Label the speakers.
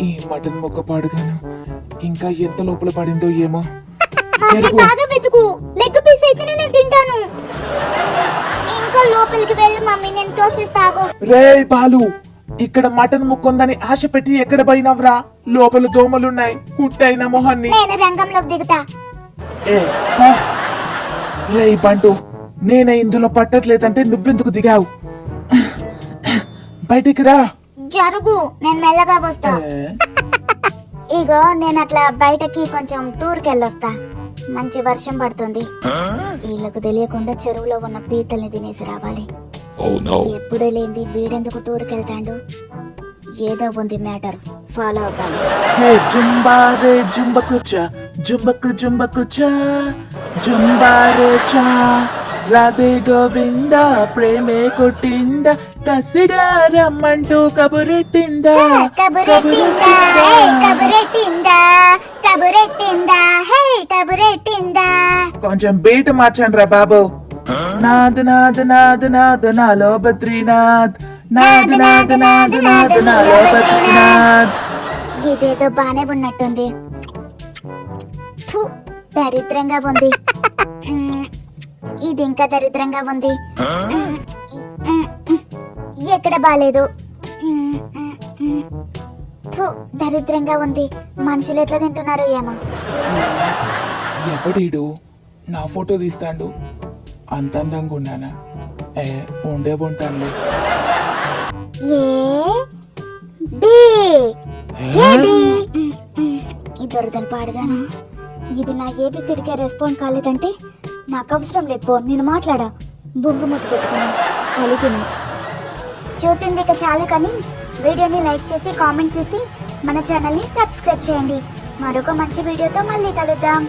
Speaker 1: ఈ మటన్ మొక్క పాడుగాను. ఇంకా ఎంత లోపల పడిందో ఏమో.
Speaker 2: మమ్మీ
Speaker 1: జరుగు.
Speaker 2: బాగా వెతుకు. లెగ్ పీస్ అయితేనే నేను తింటాను. ఇంకా లోపలికి వెళ్ళి మమ్మీ నేను తోసిస్తాగు
Speaker 1: రే బాలు ఇక్కడ మటన్ ముక్కుందని ఆశ పెట్టి ఎక్కడ పోయినవరా? లోపల దోమలున్నాయి కుట్టైన మొహాన్ని.
Speaker 2: నేను రంగంలోకి దిగుతా.
Speaker 1: ఏ. రేయ్ బంటు నేనే ఇందులో పట్టట్లేదంటే నువ్వెందుకు దిగావు? బయటికి రా.
Speaker 2: జరుగు నేను మెల్లగా వస్తా. ఇగో నేను అట్లా బయటకి కొంచెం టూర్కి వెళ్ళొస్తా మంచి వర్షం పడుతుంది. వీళ్ళకు తెలియకుండా చెరువులో ఉన్న పీతల్ని తినేసి రావాలి. ఎప్పుడూ లేంది వీడెందుకు టూర్కి వెళ్తాడు ఏదో ఉంది మ్యాటర్. ఫాలో అవ్వాలి.
Speaker 1: హే జుంబారే జుంబకుచా జుంబకు జుంబకుచా జుంబారే చా. రాధే గోవింద ప్రేమే కొట్టింద కసిగా రమ్మంటూ కబురెట్టిందా కొంచెం బీట్ మార్చండి రా బాబు నాద్ నాద్ నాద్ నాద్ నాలో బద్రీనాథ్ నాద్ నాద్ నాద్ నాద్ నాలో బద్రీనాథ్
Speaker 2: ఇదేదో బానే ఉన్నట్టుంది దరిద్రంగా ఉంది ఇది ఇంకా దరిద్రంగా ఉంది. ఎక్కడ బాలేదు. దరిద్రంగా ఉంది. మనుషులు ఎట్లా తింటున్నారు ఏమో.
Speaker 1: ఎవడీడు నా ఫోటో తీస్తాడు. అంత అందంగా ఉన్నానా? ఏ ఉండే
Speaker 2: మ్మ్, ఈ దొరదలు పాడగాను? ఇది నా ఏబిసిడికే రెస్పాండ్ కాలేదంటే నాకు అవసరం లేదు పో. నేను మాట్లాడా? బొంగు ముద్దు పెట్టుకుని కలిగిన చూసింది ఇక చాలు కానీ వీడియోని లైక్ చేసి కామెంట్ చేసి మన ఛానల్ని సబ్స్క్రైబ్ చేయండి. మరొక మంచి వీడియోతో మళ్ళీ కలుద్దాం.